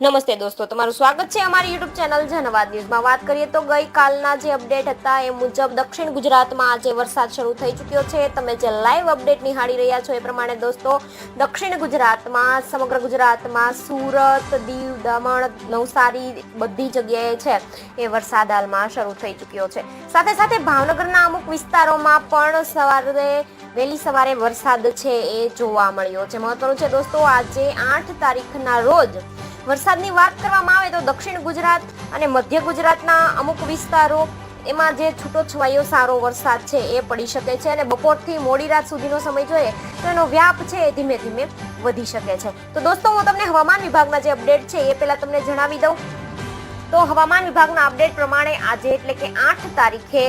નમસ્તે દોસ્તો, તમારું સ્વાગત છે અમારી યુટ્યુબ ચેનલ જનવાદ ન્યૂઝમાં વાત કરીએ તો ગઈકાલના જે અપડેટ હતા એ મુજબ દક્ષિણ ગુજરાતમાં આજે વરસાદ શરૂ થઈ ચૂક્યો છે. તમે જે લાઈવ અપડેટ નિહાળી રહ્યા છો એ પ્રમાણે દોસ્તો, દક્ષિણ ગુજરાતમાં, સમગ્ર ગુજરાતમાં સુરત, દીવ, દમણ, નવસારી બધી જગ્યાએ છે એ વરસાદ હાલમાં શરૂ થઈ ચૂક્યો છે. સાથે સાથે ભાવનગરના અમુક વિસ્તારોમાં પણ સવારે, વહેલી સવારે વરસાદ છે એ જોવા મળ્યો છે. મહત્વનું છે દોસ્તો, આજે આઠ તારીખના રોજ વરસાદની વાત કરવામાં આવે તો દક્ષિણ ગુજરાત અને મધ્ય ગુજરાતના અમુક વિસ્તારો એમાં જે છૂટો છવાયો સારો વરસાદ છે એ પડી શકે છે અને બપોરથી મોડી રાત સુધીનો સમય જોઈએ તો એનો વ્યાપ છે એ ધીમે ધીમે વધી શકે છે. તો દોસ્તો, હું તમને હવામાન વિભાગના જે અપડેટ છે એ પહેલા તમને જણાવી દઉં. તો હવામાન વિભાગના અપડેટ પ્રમાણે આજે એટલે કે આઠ તારીખે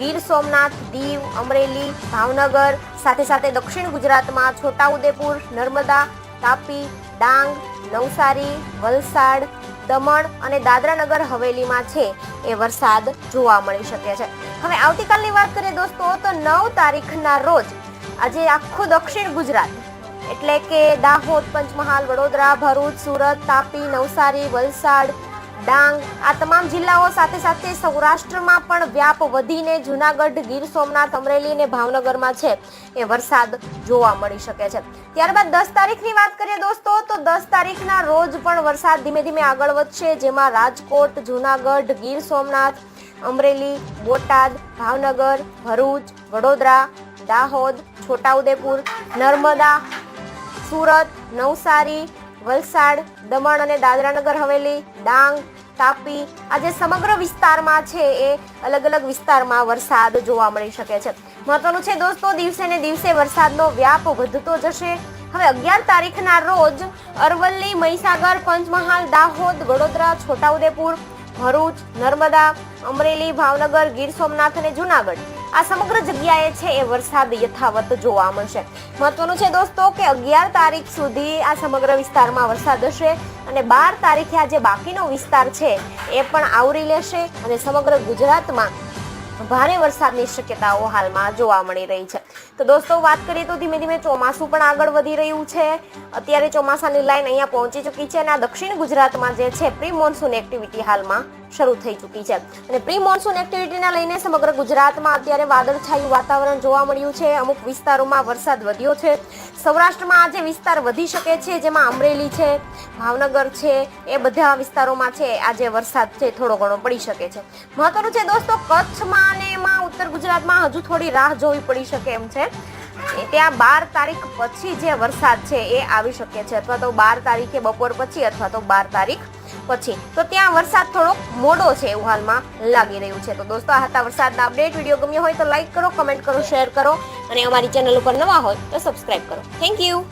ગીર સોમનાથ, દીવ, અમરેલી, ભાવનગર, સાથે સાથે દક્ષિણ ગુજરાતમાં છોટાઉદેપુર, નર્મદા તાપી, ડાંગ, નવસારી, વલસાડ, દમણ અને દાદરાનગર હવેલીમાં છે એ વરસાદ જોવા મળી શકે છે. હવે આવતીકાલની વાત કરીએ દોસ્તો, તો નવ તારીખના રોજ આજે આખું દક્ષિણ ગુજરાત, એટલે કે દાહોદ, પંચમહાલ, વડોદરા, ભરૂચ, સુરત, તાપી, નવસારી, વલસાડ ડાંગ આ તમામ જિલ્લાઓ સાથે સાથે સૌરાષ્ટ્રમાં પણ વ્યાપ વધીને જુનાગઢ, ગીર સોમનાથ, અમરેલી અને ભાવનગરમાં છે. એ વરસાદ જોવા મળી શકે છે. ત્યારબાદ દસ તારીખની વાત કરીએ દોસ્તો, તો દસ તારીખના રોજ પણ વરસાદ ધીમે ધીમે આગળ વધશે. જેમાં રાજકોટ, જુનાગઢ, ગીર સોમનાથ, અમરેલી, બોટાદ, ભાવનગર, ભરૂચ, વડોદરા, દાહોદ, છોટાઉદેપુર, નર્મદા, સુરત, નવસારી વલસાડ, દમણ અને દાદરાનગર હવેલી, ડાંગ, તાપી આ જે સમગ્ર વિસ્તારમાં છે એ અલગ અલગ વિસ્તારમાં વરસાદ જોવા મળી શકે છે. મહત્વનું છે દોસ્તો, દિવસે ને દિવસે વરસાદનો વ્યાપ વધતો જશે. હવે અગિયાર તારીખના રોજ અરવલ્લી, મહીસાગર, પંચમહાલ, દાહોદ, વડોદરા, છોટાઉદેપુર, ભરૂચ, નર્મદા, અમરેલી, ભાવનગર, ગીર સોમનાથ અને જુનાગઢ આ સમગ્ર જગ્યાએ છે એ વરસાદ યથાવત જોવા મળશે. મહત્વનું છે દોસ્તો કે અગિયાર તારીખ સુધી આ સમગ્ર વિસ્તારમાં વરસાદ હશે અને બાર તારીખે આ જે બાકીનો વિસ્તાર છે એ પણ આવરી લેશે અને સમગ્ર ગુજરાતમાં ભારે વરસાદની શક્યતાઓ હાલમાં જોવા મળી રહી છે. તો દોસ્તો, વાત કરીએ તો ધીમે ધીમે ચોમાસું પણ આગળ વધી રહ્યું છે. અત્યારે ચોમાસાની લાઈન અહીંયા પહોંચી ચૂકી છે અને આ દક્ષિણ ગુજરાતમાં જે છે પ્રી મોન્સૂન એક્ટિવિટી હાલમાં શરૂ થઈ ચૂકી છે. અને પ્રી મોન્સૂન એક્ટિવિટીના લઈને સમગ્ર ગુજરાતમાં અત્યારે વાદળછાયું વાતાવરણ જોવા મળ્યું છે. અમુક વિસ્તારોમાં વરસાદ વધ્યો છે. સૌરાષ્ટ્રમાં આજે વિસ્તાર વધી શકે છે, જેમાં અમરેલી છે ભાવનગર છે, એ બધા વિસ્તારોમાં છે. આજે વરસાદ છે, થોડો ઘણો પડી શકે છે. મહત્વનું છે દોસ્તો, કચ્છમાં અને એમાં ઉત્તર ગુજરાતમાં હજુ થોડી રાહ જોવી પડી શકે એમ છે. ત્યાં બાર તારીખ પછી જે વરસાદ છે, એ આવી શકે છે. અથવા તો બાર તારીખે બપોર પછી અથવા તો બાર તારીખ પછી. તો ત્યાં વરસાદ થોડોક મોડો છે એવું હાલમાં લાગી રહ્યું છે. તો દોસ્તો, આ હતા વરસાદના અપડેટ. વીડિયો ગમ્યો હોય તો લાઈક કરો, કમેન્ટ કરો, શેર કરો. અને અમારી ચેનલ ઉપર નવા હોય તો સબસ્ક્રાઇબ કરો. Thank you.